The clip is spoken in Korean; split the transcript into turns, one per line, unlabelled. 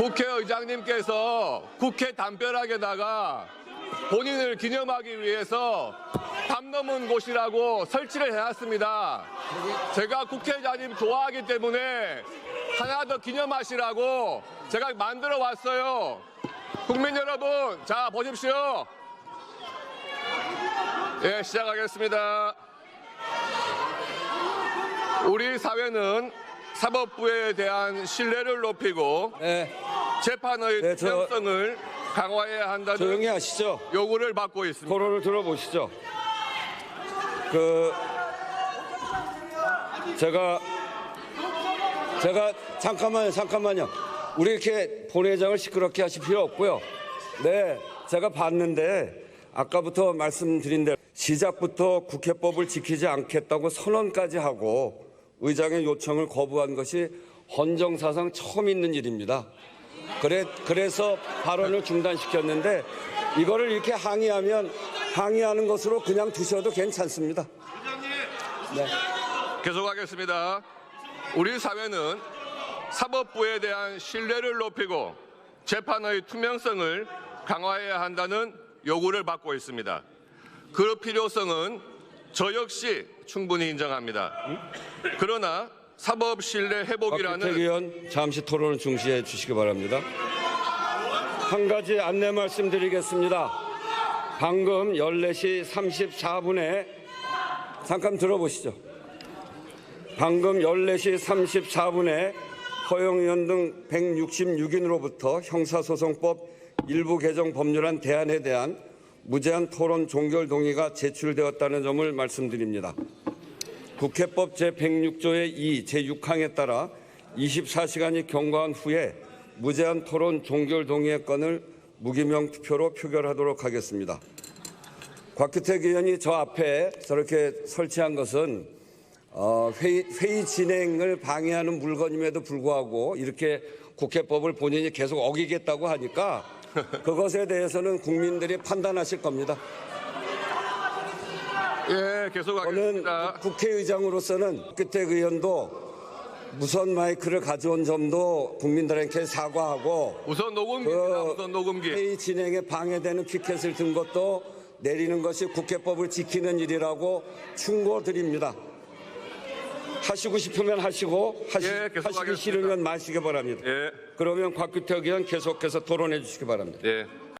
국회의장님께서 국회 담벼락에다가 본인을 기념하기 위해서 담 넘은 곳이라고 설치를 해놨습니다. 제가 국회의장님 좋아하기 때문에 하나 더 기념하시라고 제가 만들어 왔어요. 국민 여러분, 자 보십시오. 예, 시작하겠습니다. 우리 사회는 사법부에 대한 신뢰를 높이고
네,
재판의
네, 저-
투명성을 강화해야 한다는
조용히 하시죠.
요구를 받고 있습니다.
토론을 들어보시죠. 그 제가 제가 잠깐만요, 잠깐만요. 우리 이렇게 본회장을 시끄럽게 하실 필요 없고요. 네, 제가 봤는데 아까부터 말씀드린 대로 시작부터 국회법을 지키지 않겠다고 선언까지 하고 의장의 요청을 거부한 것이 헌정사상 처음 있는 일입니다. 그래, 그래서 발언을 중단시켰는데 이거를 이렇게 항의하면 항의하는 것으로 그냥 두셔도 괜찮습니다. 네.
계속하겠습니다. 우리 사회는 사법부에 대한 신뢰를 높이고 재판의 투명성을 강화해야 한다는 요구를 받고 있습니다. 그 필요성은 저 역시 충분히 인정합니다. 그러나 사법 신뢰 회복이라는
의원 잠시 토론을 중시해 주시기 바랍니다. 한 가지 안내 말씀드리겠습니다. 방금 14시 34분에 잠깐 들어보시죠. 방금 14시 34분에 허영의원 등 166인으로부터 형사소송법 일부 개정 법률안 대안에 대한 무제한 토론 종결 동의가 제출되었다는 점을 말씀드립니다. 국회법 제106조의 2 제6항에 따라 24시간이 경과한 후에 무제한 토론 종결 동의의 건을 무기명 투표로 표결하도록 하겠습니다. 곽규택 의원이 저 앞에 저렇게 설치한 것은 어, 회의, 회의 진행을 방해하는 물건임에도 불구하고 이렇게 국회법을 본인이 계속 어기겠다고 하니까 그것에 대해서는 국민들이 판단하실 겁니다.
예,
저는
계속 하겠습니다.
국회의장으로서는 곽규택 의원도 무선 마이크를 가져온 점도 국민들에게 사과하고
우선 녹음기입니다.
그
우선 녹음기.
회의 진행에 방해되는 피켓을 든 것도 내리는 것이 국회법을 지키는 일이라고 충고드립니다. 하시고 싶으면 하시고 하시,
예, 계속
하시기
하겠습니다.
싫으면 마시기 바랍니다.
예,
그러면 곽규택 의원 계속해서 토론해 주시기 바랍니다.
예.